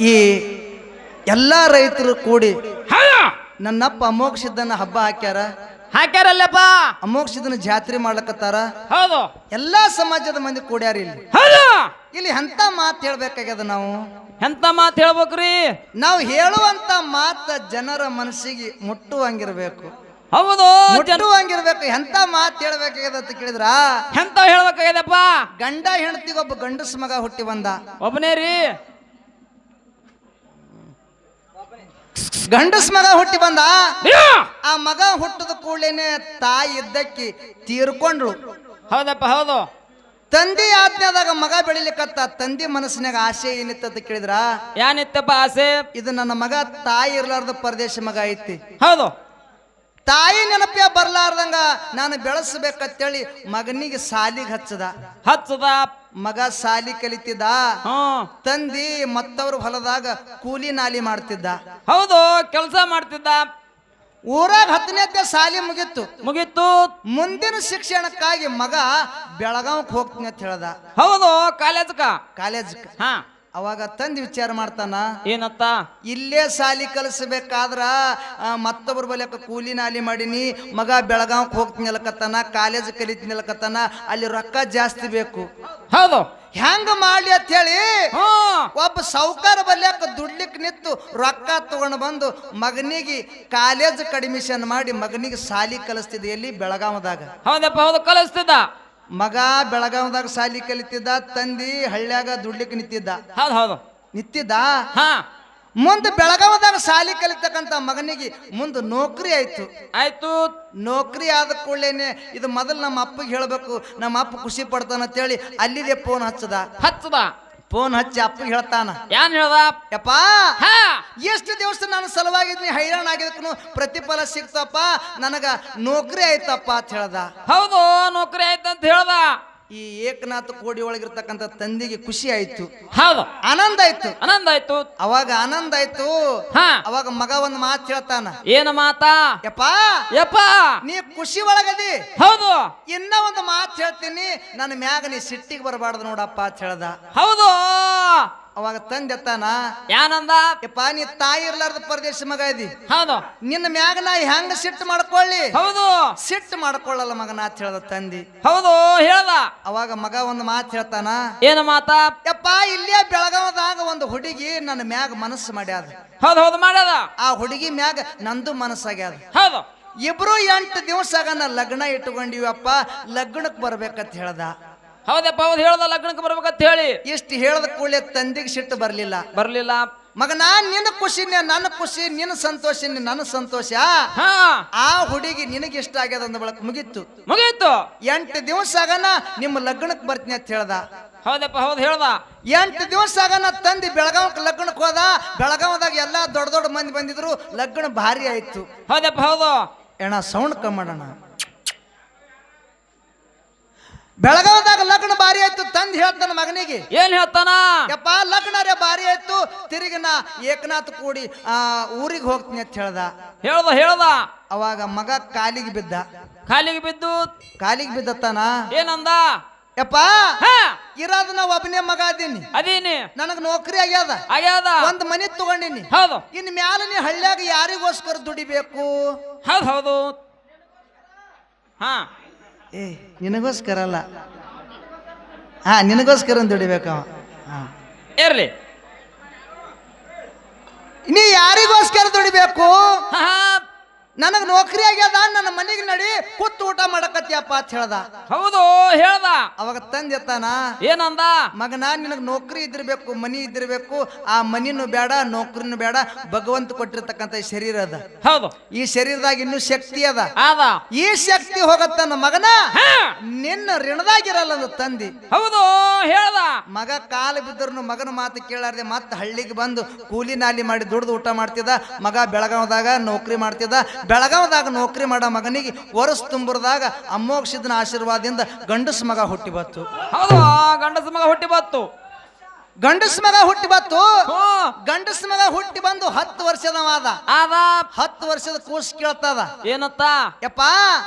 ಈ ಎಲ್ಲ ರೈತರು ಕೂಡಿ ನನ್ನಪ್ಪ ಅಮೋಕ್ಷಿದ್ದನ್ನ ಹಬ್ಬ ಹಾಕ್ಯಾರ. ಹಾಕ್ಯಾರಲ್ಲಪ್ಪ. ಅಮೋಕ್ಷಿದ್ದನ ಜಾತ್ರೆ ಮಾಡ್ಲಕತ್ತಾರ. ಹೌದು. ಎಲ್ಲಾ ಸಮಾಜದ ಮಂದಿ ಕೂಡ್ಯಾರ ಇಲ್ಲಿ. ಹೌದು. ಇಲ್ಲಿ ಎಂತ ಮಾತು ಹೇಳ್ಬೇಕಾಗ್ಯದ ನಾವು? ಎಂತ ಮಾತು ಹೇಳ್ಬೇಕ್ರಿ? ನಾವು ಹೇಳುವಂತ ಮಾತ ಜನರ ಮನಸ್ಸಿಗೆ ಮುಟ್ಟುವಂಗಿರ್ಬೇಕು. ಹೌದು. ಮುಟ್ಟುವಂಗಿರ್ಬೇಕು. ಎಂತ ಮಾತು ಹೇಳ್ಬೇಕಾಗ್ಯದ ಅಂತ ಕೇಳಿದ್ರ? ಎಂತ ಹೇಳ್ಬೇಕಾಗ್ಯದಪ್ಪ? ಗಂಡ ಹೆಂಡತಿಗೊಬ್ಬ ಗಂಡಸ ಮಗ ಹುಟ್ಟಿ ಬಂದ. ಒಬ್ಬನೇ ರೀ. ಗಂಡಸ ಮಗ ಹುಟ್ಟಿ ಬಂದ! ಆ ಮಗ ಹುಟ್ಟದ ಕೂಡಲೇನೆ ತಾಯಿ ಇದ್ದಕ್ಕಿ ತೀರ್ಕೊಂಡ್ಳು. ಹೌದಪ್ಪ ಹೌದು. ತಂದೆ ಆಜ್ಞಾದಾಗ ಮಗ ಬೆಳಿಲಿಕ್ಕತ್ತ ತಂದೆ ಮನಸ್ಸಿನಾಗ ಆಸೆ ಏನಿತ್ತ ಕೇಳಿದ್ರ? ಏನಿತ್ತಪ್ಪ ಆಸೆ? ಇದು ನನ್ನ ಮಗ ತಾಯಿ ಇರ್ಲಾರ್ದ ಪರದೇಶ ಮಗ ಐತಿ. ಹೌದು. ತಾಯಿ ನೆನಪೇ ಬರ್ಲಾರ್ದಂಗ ನಾನು ಬೆಳೆಸ್ಬೇಕಂತೇಳಿ ಮಗನಿಗೆ ಸಾಲಿಗೆ ಹಚ್ಚದ. ಹಚ್ಚದ. ಮಗ ಸಾಲಿ ಕಲಿತಿದ್ದ ತಂದಿ ಮತ್ತವ್ರ ಹೊಲದಾಗ ಕೂಲಿ ನಾಲಿ ಮಾಡ್ತಿದ್ದ. ಹೌದು ಕೆಲಸ ಮಾಡ್ತಿದ್ದ. ಊರಾಗ ಹತ್ತನೇ ಸಾಲಿ ಮುಗಿತ್ತು ಮುಗಿತ್ತು ಮುಂದಿನ ಶಿಕ್ಷಣಕ್ಕಾಗಿ ಮಗ ಬೆಳಗಾವ್ಕ್ ಹೋಗ್ತೀನಿ ಅಂತ ಹೇಳ್ದ. ಹೌದು ಕಾಲೇಜ್ಕ. ಕಾಲೇಜ್ ಹಾ. ಅವಾಗ ತಂದ್ ವಿಚಾರ ಮಾಡ್ತಾನ ಏನತ್ತ? ಇಲ್ಲೇ ಸಾಲಿ ಕಲಿಸ್ಬೇಕಾದ್ರ ಮತ್ತೊಬ್ಬರ ಬಲ್ಯಕ ಕೂಲಿ ನಾಲಿ ಮಾಡೀನಿ ಮಗ ಬೆಳಗಾವ್ಕ್ ಹೋಗ್ತೀನಿ ಕಾಲೇಜ್ ಕಲಿತೀನಿ ಅಲ್ಲಕತ್ತಾನ ಅಲ್ಲಿ ರೊಕ್ಕ ಜಾಸ್ತಿ ಬೇಕು. ಹೌದು. ಹೆಂಗ ಮಾಡ್ಲಿ ಅಂತ ಹೇಳಿ ಒಬ್ಬ ಸಾವುಕಾರ ಬಲ್ಯಾಕ ದುಡ್ಲಿಕ್ ನಿಂತು ರೊಕ್ಕ ತಗೊಂಡು ಬಂದು ಮಗನಿಗೆ ಕಾಲೇಜ್ ಕಡಿಮಿಷನ್ ಮಾಡಿ ಮಗನಿಗೆ ಸಾಲಿ ಕಲಿಸ್ತಿದ್ದೆ ಎಲ್ಲಿ? ಬೆಳಗಾವದಾಗ. ಹೌದಪ್ಪ ಹೌದು ಕಲಿಸ್ತಿದ್ದ. ಮಗ ಬೆಳಗಾವದಾಗ ಸಾಲಿ ಕಲಿತಿದ್ದ ತಂದಿ ಹಳ್ಳ್ಯಾಗ ದುಡ್ಲಿಕ್ಕೆ ನಿಂತಿದ್ದ. ಹೌದು ಹೌದು. ನಿಂತಿದ್ದ? ಹಾ. ಮುಂದೆ ಬೆಳಗಾವದಾಗ ಸಾಲಿ ಕಲಿತಕ್ಕಂತ ಮಗನಿಗೆ ಮುಂದೆ ನೌಕರಿ ಆಯ್ತು. ಆಯ್ತು. ನೌಕರಿ ಆದ ಕೂಡಲೇನೆ ಇದು ಮೊದಲು ನಮ್ಮ ಅಪ್ಪಗೆ ಹೇಳಬೇಕು ನಮ್ಮ ಅಪ್ಪ ಖುಷಿ ಪಡ್ತಾನ ಅಂತೇಳಿ ಅಲ್ಲಿದೆ ಫೋನ್ ಹಚ್ಚದ. ಹಚ್ಚದ. ಫೋನ್ ಹಚ್ಚಿ ಅಪ್ಪಗೆ ಹೇಳ್ತಾನ. ಏನ್ ಹೇಳ್ದ? ಯಪ್ಪ ಹಾ. ಎಷ್ಟು ದಿವಸ ನಾನು ಸಲುವಾಗಿದ್ನಿ ಹೈರಾಣ ಆಗಿದ್ದಕ್ಕೂ ಪ್ರತಿಫಲ ಸಿಕ್ತಪ್ಪ ನನಗ ನೌಕರಿ ಆಯ್ತಪ್ಪ ಅಂತ ಹೇಳ್ದ. ಹೌದು ನೌಕರಿ ಆಯ್ತಂತ ಹೇಳ್ದ. ಈ ಏಕನಾಥ ಕೋಡಿ ಒಳಗಿರ್ತಕ್ಕಂಥ ತಂದೆಗೆ ಖುಷಿ ಆಯ್ತು. ಹೌದು. ಆನಂದ ಆಯ್ತು. ಆನಂದ ಆಯ್ತು. ಅವಾಗ ಆನಂದ ಆಯ್ತು. ಹಾ. ಅವಾಗ ಮಗ ಒಂದು ಮಾತು ಹೇಳ್ತಾನ. ಏನ ಮಾತಾ? ಯಪ್ಪ. ಯಪ್ಪ. ನೀ ಖುಷಿ ಒಳಗದಿ. ಹೌದು. ಇನ್ನ ಒಂದು ಮಾತು ಹೇಳ್ತೀನಿ. ನನ್ನ ಮ್ಯಾಗ ನೀ ಸಿಟ್ಟಿಗೆ ಬರಬಾರ್ದು ನೋಡಪ್ಪ ಅಂತ ಹೇಳ್ದ. ಹೌದು. ಅವಾಗ ತಂದೆ ಏನಂದ ಯಪ್ಪ ನೀ ತಾಯಿ ಇರ್ಲಾರ್ದ ಪರದೇಶ ಮಗ ಇದಿ. ಹೌದು. ನಿನ್ನ ಮ್ಯಾಗ ನಾ ಹೆಂಗ ಸಿಟ್ಟು ಮಾಡ್ಕೊಳ್ಳಿ? ಹೌದು. ಸಿಟ್ಟು ಮಾಡ್ಕೊಳ್ಳಲ್ಲ ಮಗನ ಅಂತ ಹೇಳ್ದ ತಂದಿ. ಹೌದು ಹೇಳ್ದ. ಅವಾಗ ಮಗ ಒಂದು ಮಾತು ಹೇಳ್ತಾನ ಏನ ಮಾತಾ? ಯಪ್ಪ ಇಲ್ಲೇ ಬೆಳಗಾವದಾಗ ಒಂದು ಹುಡುಗಿ ನನ್ನ ಮ್ಯಾಗ ಮನಸ್ಸು ಮಾಡ್ಯಾದ. ಹೌದು ಹೌದು ಮಾಡ್ಯಾದ. ಆ ಹುಡುಗಿ ಮ್ಯಾಗ ನಂದು ಮನಸ್ಸಾಗ್ಯಾದ. ಹೌದು. ಇಬ್ರು ಎಂಟು ದಿವಸ ನಾ ಲಗ್ನ ಇಟ್ಕೊಂಡಿವಪ್ಪ ಲಗ್ನಕ್ಕೆ ಬರ್ಬೇಕಂತ ಹೇಳ್ದ. ಹೌದಪ್ಪ ಹೌದು ಹೇಳ್ದ ಲಗ್ನಕ್ಕೆ ಬರ್ಬೇಕಂತ ಹೇಳಿ? ಇಷ್ಟು ಹೇಳದ ಕೂಡಲೇ ತಂದಿಗೆ ಸಿಟ್ಟು ಬರ್ಲಿಲ್ಲ. ಬರ್ಲಿಲ್ಲ. ನಾನ್ ನಿನ್ನ ಖುಷಿ ನನ್ನ ಖುಷಿ ನಿನ್ನ ಸಂತೋಷ ನನ್ನ ಸಂತೋಷ. ಹಾ. ಆ ಹುಡುಗಿ ನಿನಗೆ ಇಷ್ಟ ಆಗ್ಯದ ಅಂದ ಬಳಕ ಮುಗೀತು. ಮುಗೀತು? ಎಂಟು ದಿವಸ ಆಗನ ನಿಮ್ಮ ಲಗ್ನಕ್ಕೆ ಬರ್ತೀನಿ ಅಂತ ಹೇಳ್ದ. ಹೌದಪ್ಪ ಹೌದು ಹೇಳ್ದ. ಎಂಟು ದಿವಸ ಆಗನ ತಂದಿ ಬೆಳಗಾವಕ್ಕೆ ಲಗ್ನಕ್ಕೆ ಹೋದ. ಬೆಳಗಾವದಾಗ ಎಲ್ಲಾ ದೊಡ್ಡ ದೊಡ್ಡ ಮಂದಿ ಬಂದಿದ್ರು. ಲಗ್ನ ಭಾರಿ ಆಯ್ತು. ಹೌದಪ್ಪ ಹೌದು. ಅಣ್ಣ ಸೌಂಡ್ ಕಮ್ಮಿ ಮಾಡೋಣ. ಬೆಳಗಾವದಾಗ ಲಗ್ನ ಬಾರಿ ಆಯ್ತು ತಂದ್ ಹೇಳ್ತಾನ ಮಗನಿಗೆ. ಏನ್ ಹೇಳ್ತಾನ? ಯಪ್ಪ ಲಗ್ನರೇ ಬಾರಿ ಆಯ್ತು ತಿರುಗಿ ನಾ ಏಕನಾಥ್ ಕೂಡಿ ಆ ಊರಿಗೆ ಹೋಗ್ತೀನಿ ಅಂತ ಹೇಳ್ದ. ಹೇಳ್ದ ಹೇಳ್ದ. ಅವಾಗ ಮಗ ಕಾಲಿಗೆ ಬಿದ್ದ. ಕಾಲಿಗೆ ಬಿದ್ದು? ಕಾಲಿಗೆ ಬಿದ್ದತ್ತಾನ? ಏನಂದ? ಯಪ್ಪ ಹಾ. ಇರೋದು ನಾ ಒಬ್ಬನೇ ಮಗ ಅದೀನಿ. ಅದೀನಿ. ನನಗ್ ನೌಕರಿ ಆಗ್ಯದ. ಆಗ್ಯಾದ? ಒಂದ್ ಮನಿ ತಗೊಂಡಿನಿ. ಹೌದು. ಇನ್ ಮ್ಯಾಲ ನೀ ಹಳ್ಳಿಯಾಗ ಯಾರಿಗೋಸ್ಕರ ದುಡಿಬೇಕು? ಹೌದು ಹೌದು. ಹಾ. ಏ ನಿನಗೋಸ್ಕರ ಅಲ್ಲ ಹಾ ನಿನಗೋಸ್ಕರ ದುಡಿಬೇಕು ಹಾ. ಇರ್ಲಿ ನೀ ಯಾರಿಗೋಸ್ಕರ ದುಡಿಬೇಕು ಹಾ ಹಾ. ನನಗ್ ನೌಕರಿ ಆಗ್ಯದ ನನ್ನ ಮನೆಗೆ ನಡಿ ಕೂತು ಊಟ ಮಾಡಕತ್ತಿಯಪ್ಪ ಅಂತ ಹೇಳ್ದ. ಹೌದು ಹೇಳ್ದ. ಅವಾಗ ತಂದೆತ್ತಾನ ಏನಂದ? ಮಗನ ನಿನಗೆ ನೌಕರಿ ಇದ್ದಿರ್ಬೇಕು ಮನಿ ಇದ್ದಿರ್ಬೇಕು ಆ ಮನಿನೂ ಬೇಡ ನೌಕರಿನೂ ಬೇಡ ಭಗವಂತ ಕೊಟ್ಟಿರ್ತಕ್ಕಂಥ ಈ ಶರೀರ ಅದ. ಹೌದು. ಈ ಶರೀರದಾಗ ಇನ್ನೂ ಶಕ್ತಿ ಅದ. ಆದ. ಈ ಶಕ್ತಿ ಹೋಗತ್ತನ್ನ ಮಗನ ನಿನ್ನ ಋಣದಾಗಿರಲ್ಲ ಅದು ತಂದಿ. ಹೌದು ಹೇಳ್ದ. ಮಗ ಕಾಲ ಬಿದ್ದರು ಮಗನ ಮಾತು ಕೇಳಾರ್ದೆ ಮತ್ತೆ ಹಳ್ಳಿಗೆ ಬಂದು ಕೂಲಿ ನಾಲಿ ಮಾಡಿ ದುಡ್ದು ಊಟ ಮಾಡ್ತಿದ್ದ ಮಗ ಬೆಳಗಾವದಾಗ ನೌಕರಿ ಮಾಡ್ತಿದ್ದ ಬೆಳಗಾವದಾಗ ನೌಕರಿ ಮಾಡೋ ಮಗನಿಗೆ ವರ್ಷ ತುಂಬರದಾಗ ಅಮ್ಮೋಕ್ಷಿದನ ಆಶೀರ್ವಾದದಿಂದ ಗಂಡಸ ಮಗ ಹುಟ್ಟಿ ಬತ್ತು. ಹೌದು ಗಂಡಸ ಮಗ ಹುಟ್ಟಿ ಬತ್ತು. ಗಂಡಸ ಮಗ ಹುಟ್ಟಿ ಬತ್ತು? ಗಂಡಸ ಮಗ ಹುಟ್ಟಿ ಬಂದು ಹತ್ತು ವರ್ಷದವಾದ ಆದ. ಹತ್ತು ವರ್ಷದ ಕೂಸ್ ಕೇಳ್ತದ. ಏನತ್ತ? ಯಪ್ಪ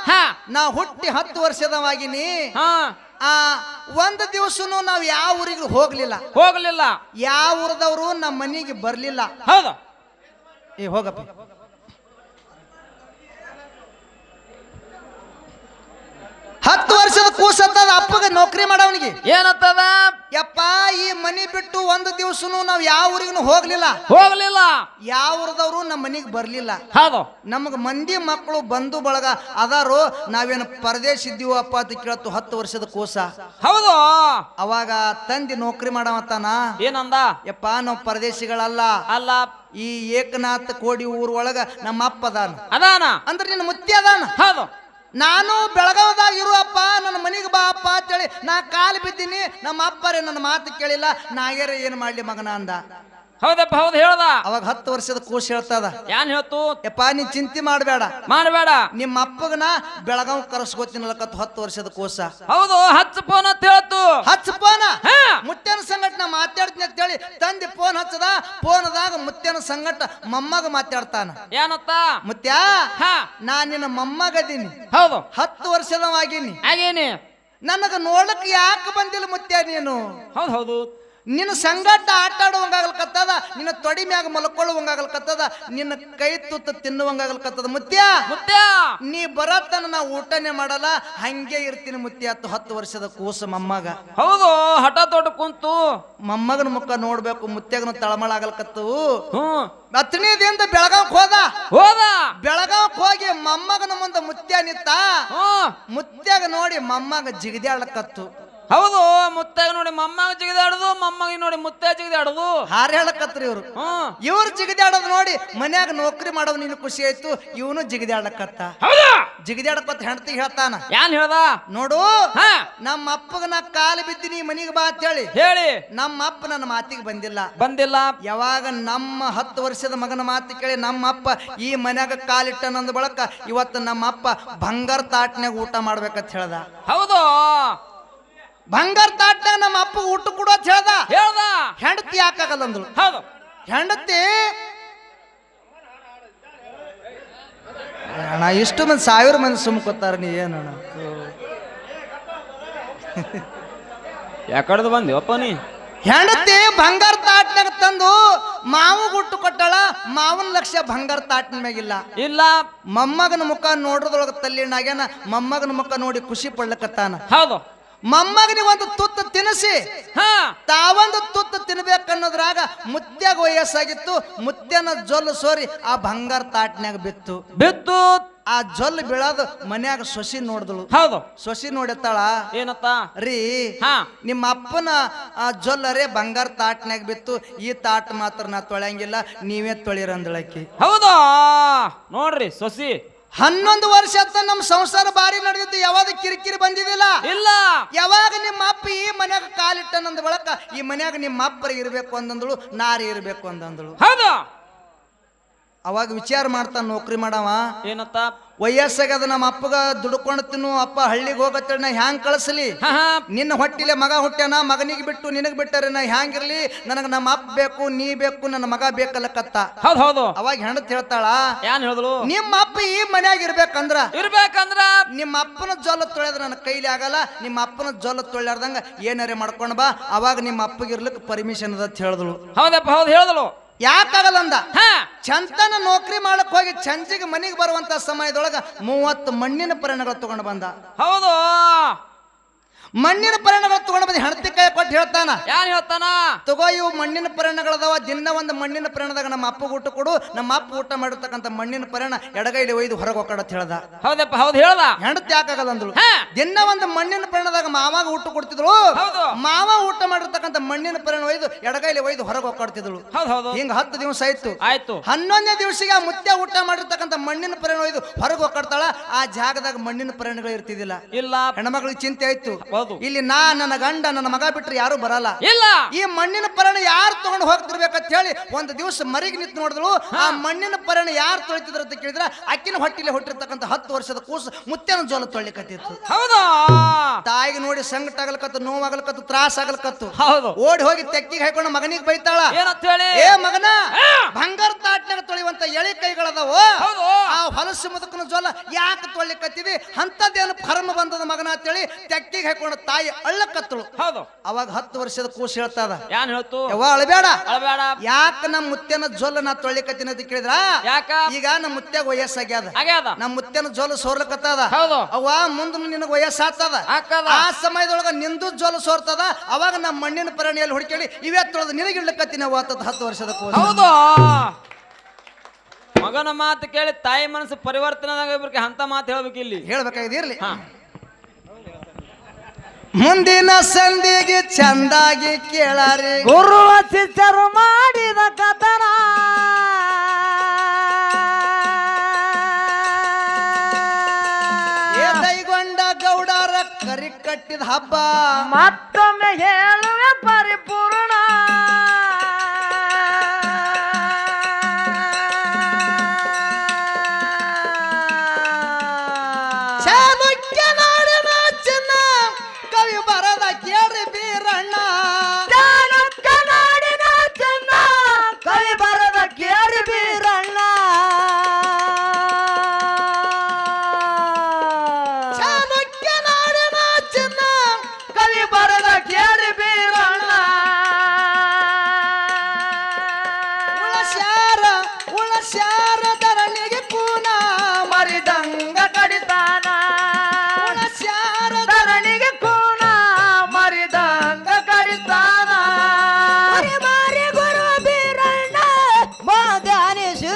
ಹಾ. ನಾ ಹುಟ್ಟಿ ಹತ್ತು ವರ್ಷದವಾಗಿನಿ. ಹಾ. ಆ ಒಂದು ದಿವಸನು ನಾವು ಯಾವ ಊರಿಗೆ ಹೋಗ್ಲಿಲ್ಲ. ಹೋಗ್ಲಿಲ್ಲ. ಯಾವ ಊರದವರು ನಮ್ಮ ಮನೆಗೆ ಬರ್ಲಿಲ್ಲ. ಹೌದು. ಏ ಹೋಗಪ್ಪ. ಹತ್ತು ವರ್ಷದ ಕೂಸತ್ತದ ಅಪ್ಪಗ ನೌಕರಿ ಮಾಡವನಿಗೆ. ಏನತ್ತದ ಯಪ್ಪ ಈ ಮನಿ ಬಿಟ್ಟು ಒಂದು ದಿವಸನು ನಾವು ಯಾವ ಊರಿಗೂ ಹೋಗ್ಲಿಲ್ಲ. ಹೋಗ್ಲಿಲ್ಲ. ಯಾವ ಊರದವರು ನಮ್ಮ ಮನೆಗೆ ಬರ್ಲಿಲ್ಲ. ಹೌದು. ನಮಗ ಮಂದಿ ಮಕ್ಕಳು ಬಂಧು ಬಳಗ ಅದಾರು ನಾವೇನು ಪರದೇಶ ಇದ್ದೀವಪ್ಪ ಅಂತ ಕೇಳತ್ತು ಹತ್ತು ವರ್ಷದ ಕೂಸ. ಹೌದು. ಅವಾಗ ತಂದಿ ನೌಕರಿ ಮಾಡವತ್ತಾನ? ಏನಂದ? ಯಪ್ಪ ನಾವು ಪರದೇಶಿಗಳಲ್ಲ. ಅಲ್ಲ. ಈ ಏಕನಾಥ ಕೋಡಿ ಊರ್ ಒಳಗ ನಮ್ಮ ಅಪ್ಪ ಅದಾನ. ಅದಾನ? ಅಂದ್ರೆ ನಿನ್ನ ಮುತ್ತಿ ಅದಾನ? ಹೌದು. ನಾನು ಬೆಳಗಾವದಾಗ ಇರು ಅಪ್ಪ ನನ್ನ ಮನೆಗೆ ಬಾ ಅಪ್ಪ ಅಂತೇಳಿ ನಾ ಕಾಲು ಬಿದ್ದೀನಿ. ನಮ್ಮ ಅಪ್ಪರೇ ನನ್ನ ಮಾತು ಕೇಳಿಲ್ಲ. ನಾಗೇರ, ಏನು ಮಾಡಲಿ ಮಗನ ಅಂದ? ಹೌದಪ್ಪ ಹೌದು ಹೇಳ್ದ? ಅವಾಗ ಹತ್ತು ವರ್ಷದ ಕೂಸ್ ಹೇಳ್ತದ. ಏನ್ ಹೇಳ್ತು? ಯಪ್ಪ ನೀ ಚಿಂತೆ ಮಾಡಬೇಡ. ಮಾಡಬೇಡ. ನಿಮ್ಮ ಅಪ್ಪಗನ ಬೆಳಗಾವ್ ಕರೆಸ್ಕೋತೀನಲ್ಲಕತ್ತು ಹತ್ತು ವರ್ಷದ ಕೋಸ ಹೌದು ಹಚ್ಚ ಫೋನ್ ಅಂತ ಹೇಳ್ತು. ಹಚ್ಚ ಫೋನ್? ಹಾ. ಮುತ್ಯನ ಸಂಗಟ ನಾ ಮಾತಾಡ್ತೀನಿ ಅಂತೇಳಿ ತಂದೆ ಫೋನ್ ಹಚ್ಚದ. ಫೋನದಾಗ ಮುತ್ಯನ ಸಂಗಟ ಮಮ್ಮಗ ಮಾತಾಡ್ತಾನ. ಏನತ್ತ ಮುತ್ಯ ಹಾ. ನಾ ನಿನ್ನ ಮೊಮ್ಮಗದೀನಿ ಹೌದು. ಹತ್ತು ವರ್ಷದವಾಗಿನಿ ಆಗೇನಿ. ನನಗ ನೋಡಕ್ ಯಾಕೆ ಬಂದಿಲ್ಲ ಮುತ್ಯ ನೀನು? ಹೌದು ಹೌದು. ನಿನ್ನ ಸಂಗಟ ಆಟ ಆಡುವಂಗಾಗಲ್ಕತ್ತದ ನಿನ್ನ ತೊಡಿ ಮ್ಯಾಗ ಮಲ್ಕೊಳ್ಳುವಂಗಾಗಲ್ಕತ್ತದ ನಿನ್ನ ಕೈ ತುತ್ತ ತಿನ್ನುವಂಗಾಗಲ್ಕತ್ತದ. ಮುತ್ಯ! ಮುತ್ಯ! ನೀ ಬರತನ ನಾ ಊಟನೇ ಮಾಡಲ್ಲ ಹಂಗೆ ಇರ್ತೀನಿ ಮುತ್ಯ ಹತ್ತು ಹತ್ತು ವರ್ಷದ ಕೂಸು ಮೊಮ್ಮಗ. ಹೌದು ಹಠ ದೊಡ್ಡ ಕುಂತು. ಮೊಮ್ಮಗನ ಮುಖ ನೋಡ್ಬೇಕು ಮುತ್ಯಗನ ತಳಮಳ ಆಗಲ್ಕತ್ತು. ಹತ್ತನೇದಿಂದ ಬೆಳಗಾವ್ ಹೋದ. ಹೋದ? ಬೆಳಗಾವ್ ಹೋಗಿ ಮೊಮ್ಮಗನ ಮುಂದೆ ಮುತ್ಯ ನಿತ್ತ ಮುತ್ಯಾಗ ನೋಡಿ ಮೊಮ್ಮಗ ಜಿಗದ್ಯಾಳಕತ್ತು. ಹೌದು ಮುತ್ತಾಗ ನೋಡಿ ಮೊಮ್ಮಗ ಜಿಗಿದಾಡುದು ಮೊಮ್ಮಗ ನೋಡಿ ಮುತ್ತ ಜಿಗಿದಾಡುದು. ಹಾರ ಹೇಳಕತ್ರಿ ಇವ್ರು. ಹ್ಮ್ ಇವ್ರು ಜಿಗಿದಾಡೋದು ನೋಡಿ ಮನ್ಯಾಗ ನೌಕರಿ ಮಾಡೋದು ನಿನ್ ಖುಷಿ ಆಯ್ತು ಇವನು ಜಿಗಿದಾಡಕತ್ತ ಹೌದಾ. ಜಿಗದ್ಯಾಡಕತ್ತ ಹೆಂಡತಿ ಹೇಳ್ತಾನ. ಯಾನ್ ಹೇಳ್ದ? ನೋಡು ಹಾ. ನಮ್ಮ ಅಪ್ಪಗ ನಾ ಕಾಲು ಬಿದ್ದೀನಿ ಮನಿಗೆ ಬಾ ಅಂತೇಳಿ. ಹೇಳಿ. ನಮ್ಮ ಅಪ್ಪ ನನ್ನ ಮಾತಿಗೆ ಬಂದಿಲ್ಲ. ಬಂದಿಲ್ಲ. ಯಾವಾಗ ನಮ್ಮ ಹತ್ತು ವರ್ಷದ ಮಗನ ಮಾತು ಕೇಳಿ ನಮ್ಮ ಅಪ್ಪ ಈ ಮನ್ಯಾಗ ಕಾಲಿಟ್ಟನಂದ ಬಳಕ ಇವತ್ತು ನಮ್ಮ ಅಪ್ಪ ಬಂಗಾರ ತಾಟ್ನ್ಯಾಗ ಊಟ ಮಾಡ್ಬೇಕಂತ ಹೇಳ್ದ. ಹೌದು. ಬಂಗಾರ ತಾಟ್ನಾಗ ನಮ್ಮ ಅಪ್ಪ ಊಟ ಕೊಡು ಅಂತ ಹೇಳ್ದ. ಹೇಳ್ದ. ಹೆಂಡತಿ ಯಾಕಾಗಲ್ಲ ಅಂದ್ರು ಹೌದು. ಹೆಂಡತಿ. ಅಣ್ಣ ಇಷ್ಟು ಮಂದಿ ಸಾವಿರ ಮಂದಿ ಸುಮ್ಕೋತಾರ ನೀ ಏನಣ್ಣ ಯಾಕಡ್ದು ಬಂದಿವಪ್ಪ ನೀ? ಹೆಂಡತಿ ಬಂಗಾರ ತಾಟ್ನಾಗ ತಂದು ಮಾವು ಗುಟ್ಟು ಕೊಟ್ಟಾಳ ಮಾವನ ಲಕ್ಷ್ಯ ಬಂಗಾರ ತಾಟ್ನ ಮ್ಯಾಗಿಲ್ಲ ಇಲ್ಲ. ಮೊಮ್ಮಗನ ಮುಖ ನೋಡ್ರದೊಳಗ ತಲ್ಲಿನಾಗ್ಯಾನ ಮೊಮ್ಮಗನ ಮುಖ ನೋಡಿ ಖುಷಿ ಪಡ್ಲಕತ್ತಾನ. ಹೌದು. ಮೊಮ್ಮಗನಿಗೆ ಒಂದು ತುತ್ತು ತಿನ್ನಿಸಿ. ಹಾ. ತಾವೊಂದು ತುತ್ತು ತಿನ್ಬೇಕನ್ನೋದ್ರಾಗ ಮುತ್ಯಾಗ ವಯಸ್ಸಾಗಿತ್ತು ಮುತ್ಯನ ಜೊಲ್ಲು ಸೋರಿ ಆ ಬಂಗಾರ ತಾಟ್ನ್ಯಾಗ ಬಿತ್ತು. ಬಿತ್ತು. ಆ ಜೊಲ್ ಬೀಳೋದು ಮನ್ಯಾಗ ಸೊಸಿ ನೋಡಿದಳು. ಹೌದು. ಸೊಸಿ ನೋಡಿರ್ತಾಳ ಏನತ್ತ? ರೀ ಹಾ. ನಿಮ್ಮ ಅಪ್ಪನ ಆ ಜೊಲ್ಲರೇ ಬಂಗಾರ ತಾಟ್ನ್ಯಾಗ ಬಿತ್ತು ಈ ತಾಟ್ ಮಾತ್ರ ನಾ ತೊಳೆಯಂಗಿಲ್ಲ ನೀವೇ ತೊಳಿರಂದಳಕ್ಕಿ. ಹೌದಾ? ನೋಡ್ರಿ ಸೊಸಿ. ಹನ್ನೊಂದು ವರ್ಷ ನಮ್ ನಮ್ಮ ಸಂಸಾರ ಬಾರಿ ನಡೆದಿದ್ದು ಯಾವಾಗ ಕಿರಿಕಿರಿ ಬಂದಿದಿಲ್ಲ ಇಲ್ಲ. ಯಾವಾಗ ನಿಮ್ಮ ಅಪ್ಪ ಈ ಮನ್ಯಾಗ ಕಾಲಿಟ್ಟನಂದ ಬಳಕ ಈ ಮನ್ಯಾಗ ನಿಮ್ಮ ಅಪ್ಪರ ಇರಬೇಕು ಅಂದಂದಳು ನಾರಿ ಇರಬೇಕು ಅಂದಂದಳು. ಹೌದು. ಅವಾಗ ವಿಚಾರ ಮಾಡ್ತಾನ ನೌಕರಿ ಮಾಡವ. ಏನತ್ತ? ವಯಸ್ಸಾಗದ ನಮ್ಮ ಅಪ್ಪಗ ದುಡ್ಕೊಂಡು ತಿನ್ನು ಅಪ್ಪ ಹಳ್ಳಿಗೆ ಹೋಗತ್ತೇಳಿ ನಾ ಹ್ಯಾಂಗ್ ಕಳಿಸ್ಲಿ? ನಿನ್ನ ಹೊಟ್ಟಿಲೆ ಮಗ ಹುಟ್ಟ್ಯಾನ ಮಗನಿಗೆ ಬಿಟ್ಟು ನಿನಗೆ ಬಿಟ್ಟರೆ ನಾ ಹ್ಯಾಂಗಿರ್ಲಿ ನನಗೆ ನಮ್ಮ ಅಪ್ಪ ಬೇಕು ನೀ ಬೇಕು ನನ್ನ ಮಗ ಬೇಕಲ್ಲಕತ್ತ ಹೌದು ಹೌದು. ಅವಾಗ ಹೆಣ್ಣು ಹೇಳ್ತಾಳ ಏನ್ ಹೇಳಿದ್ರು ನಿಮ್ಮ ಅಪ್ಪ ಈ ಮನ್ಯಾಗ ಇರ್ಬೇಕಂದ್ರ? ಇರ್ಬೇಕಂದ್ರ? ನಿಮ್ಮ ಅಪ್ಪನ ಜೊಲ್ಲ ತೊಳೆದ್ರೆ ನನ್ನ ಕೈಲಿ ಆಗಲ್ಲ ನಿಮ್ಮ ಅಪ್ಪನ ಜೊಲ್ಲ ತೊಳ್ಯಾರ್ದಂಗ ಏನಾರೇ ಮಾಡ್ಕೊಂಡ್ ಬಾ. ಅವಾಗ ನಿಮ್ಮ ಅಪ್ಪಗೆ ಇರ್ಲಿಕ್ಕೆ ಪರ್ಮಿಷನ್ ಅದ ಹೇಳಿದಳು ಹೌದಪ್ಪ ಹೌದು ಹೇಳಿದ್ಳು ಯಾಕಾಗಲ್ಲ ಅಂದ? ಹಾ. ಚಂತನ ನೌಕರಿ ಮಾಡಕ್ ಹೋಗಿ ಚಂಚಿಗೆ ಮನೆಗೆ ಬರುವಂತ ಸಮಯದೊಳಗ ಮೂವತ್ತು ಮಣ್ಣಿನ ಪರಿಣಗಳು ತಗೊಂಡು ಬಂದ. ಹೌದು. ಮಣ್ಣಿನ ಪರಿಣಗಳು ತಗೊಂಡು ಬಂದ ಹೆಣತಿ ಕೈ ಕೊಟ್ಟು ಹೇಳ್ತಾನ. ಯಾರು ಹೇಳ್ತಾನ? ತಗೋ ಇವು ಮಣ್ಣಿನ ಪರಿಣಗಳದಾವ ದಿನ ಒಂದು ಮಣ್ಣಿನ ಪರಿಣದಾಗ ನಮ್ಮ ಅಪ್ಪ ಊಟ ಕೊಡು. ನಮ್ಮ ಅಪ್ಪ ಊಟ ಮಾಡಿರ್ತಕ್ಕಂಥ ಮಣ್ಣಿನ ಪರಿಣ ಎಡಗೈಲಿ ಒಯ್ದು ಹೊರಗೆ ಹೋಗ್ಕಡತ್ ಹೇಳ್ದ. ಹೌದಪ್ಪ ಹೌದು ಹೇಳ್ದ. ಹೆಂಡತಿ ಯಾಕಾಗಲ್ಲ ಅಂದಳು? ಹಾ. ದಿನ ಒಂದು ಮಣ್ಣಿನ ಪರಿಣದಾಗ ಮಾವಾಗ ಊಟ ಕೊಡ್ತಿದ್ರು. ಮಾವ ಊಟ ಮಾಡಿರ್ತಕ್ಕಂಥ ಮಣ್ಣಿನ ಪರಿಣಾಮ ಒಯ್ದು ಎಡಗೈಲಿ ಒಯ್ದು ಹೊರಗೆ ಹೋಗ್ಕಾಡ್ತಿದ್ಳು ಹೌದು ಹೌದು ಹಿಂಗ ಹತ್ತು ದಿವಸ ಆಯ್ತು. ಆಯ್ತು. ಹನ್ನೊಂದನೇ ದಿವಸಿಗೆ ಆ ಮುತ್ಯ ಊಟ ಮಾಡಿರ್ತಕ್ಕಂಥ ಮಣ್ಣಿನ ಪರಿಣ ಒಯ್ದು ಹೊರಗೆ ಹೋಗ್ತಾಳ ಆ ಜಾಗದಾಗ ಮಣ್ಣಿನ ಪರಿಣಗಳು ಇರ್ತಿದ್ದಿಲ್ಲ. ಇಲ್ಲ. ಹೆಣ್ಮಗಳಿಗೆ ಚಿಂತೆ ಆಯ್ತು. ಹೌದು. ಇಲ್ಲಿ ನಾ ನನ್ನ ಗಂಡ ನನ್ನ ಮಗ ಬಿಟ್ರೆ ಯಾರು ಬರಲ್ಲ. ಇಲ್ಲ. ಈ ಮಣ್ಣಿನ ಪರಣ ಯಾರು ತಗೊಂಡು ಹೋಗ್ತಿರ್ಬೇಕಂತ ಹೇಳಿ ಒಂದು ದಿವಸ ಮರಿಗೆ ನಿಂತು ನೋಡಿದ್ಳು. ಆ ಮಣ್ಣಿನ ಪರಣ ಯಾರು ತೊಳಿತಿದ್ರು ಅಂತ ಕೇಳಿದ್ರೆ ಅಕ್ಕಿನ ಹೊಟ್ಟಿಲಿ ಹೊಟ್ಟಿರ್ತಕ್ಕಂಥ ಹತ್ತು ವರ್ಷದ ಕೂಸು ಮುತ್ತೆನ ಜೋಲ ತೊಳಿಕತ್ತಿತ್ತು ಹೌದಾ? ತಾಯಿಗೆ ನೋಡಿ ಸಂಕಟ ಆಗಲ್ಕತ್ತು ನೋವಾಗಲ್ಕತ್ತು ತ್ರಾಸ ಆಗಲ್ಕತ್ತು. ಹೌದು. ಓಡಿ ಹೋಗಿ ತೆಕ್ಕಿಗೆ ಹಾಕೊಂಡು ಮಗನಿಗೆ ಬೈತಾಳ. ಏನಂತ ಹೇಳಿ? ಏ ಮಗನ! ಬಂಗಾರ ತಾಟ್ನಾಗ ತೊಳಿವಂತ ಎಳೆ ಕೈಗಳದಾವ? ಹೌದು. ಆ ಹೊಲಸು ಮುದುಕನ ಜೋಲ ಯಾಕೆ ತೊಳಿಕತ್ತಿದಿ ಅಂತದ್ದೇನು ಫರ್ಮ ಬಂದದ ಮಗನ ಅಂತೇಳಿ ತೆಕ್ಕಿಗೆ ಹಾಕೊಂಡು ತಾಯಿ ಅಳ್ಳಕತ್ತಳು. ಹೌದು. ಅವಾಗ ಹತ್ತು ವರ್ಷದ ಕೂಸು ಹೇಳ್ತದ. ಏನ್ ಹೇಳ್ತು? ಯವ್ವ ಅಳಬೇಡ. ಅಳಬೇಡ. ಯಾಕ ನಮ್ಮ ಮುತ್ಯನ ಜೋಲ ನಾ ತೊಳಿಕತ್ತೀನಿ ಅಂತ ಕೇಳಿದ್ರ? ಯಾಕ? ಈಗ ನಮ್ಮ ಮುತ್ಯಾಗ ವಯಸ್ಸಾಗ್ಯದ. ಆಗ್ಯಾದ. ನಮ್ಮ ಮುತ್ಯನ ಜೋಲ ಸೋರ್ಲಕತ್ತದ. ಹೌದು. ಅವ್ವ ಮುಂದ ನಿನಗ ವಯಸ್ಸಾಗ್ತದ ಹಾಕದ. ಆ ಸಮಯದೊಳಗ ನಿಂದು ಜೋಲ ಸೋರ್ತದ. ಅವಾಗ ನಮ್ಮ ಮಣ್ಣಿನ ಪರಣಿಯಲ್ಲಿ ಹುಡುಕೇಳಿ ಇವತ್ತೊಳದು ತೊಳೆದು ನಿನಗಿಡ್ಲಕತ್ತೀನಿ ಅವ್ವ ಆತದ ಹತ್ತು ವರ್ಷದ ಹೌದು. ಮಗನ ಮಾತು ಕೇಳಿ ತಾಯಿ ಮನಸ್ಸು ಪರಿವರ್ತನೆ ಅಂತ ಮಾತು ಹೇಳ್ಬೇಕು ಇಲ್ಲಿ. ಹೇಳ್ಬೇಕಾಗಿದೆ ಇರ್ಲಿ. ಹಾ. ಮುಂದಿನ ಸಂಧಿಗೆ ಚಂದಾಗಿ ಕೇಳಾರಿ. ಗುರುವ ಶಿಷ್ಯರು ಮಾಡಿದ ಕಥನ ಕಟ್ಟಿದ ಹಬ್ಬ. ಮತ್ತೊಮ್ಮೆ ಹೇಳುವೆ ಪರಿಪೂರ್ಣ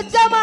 jam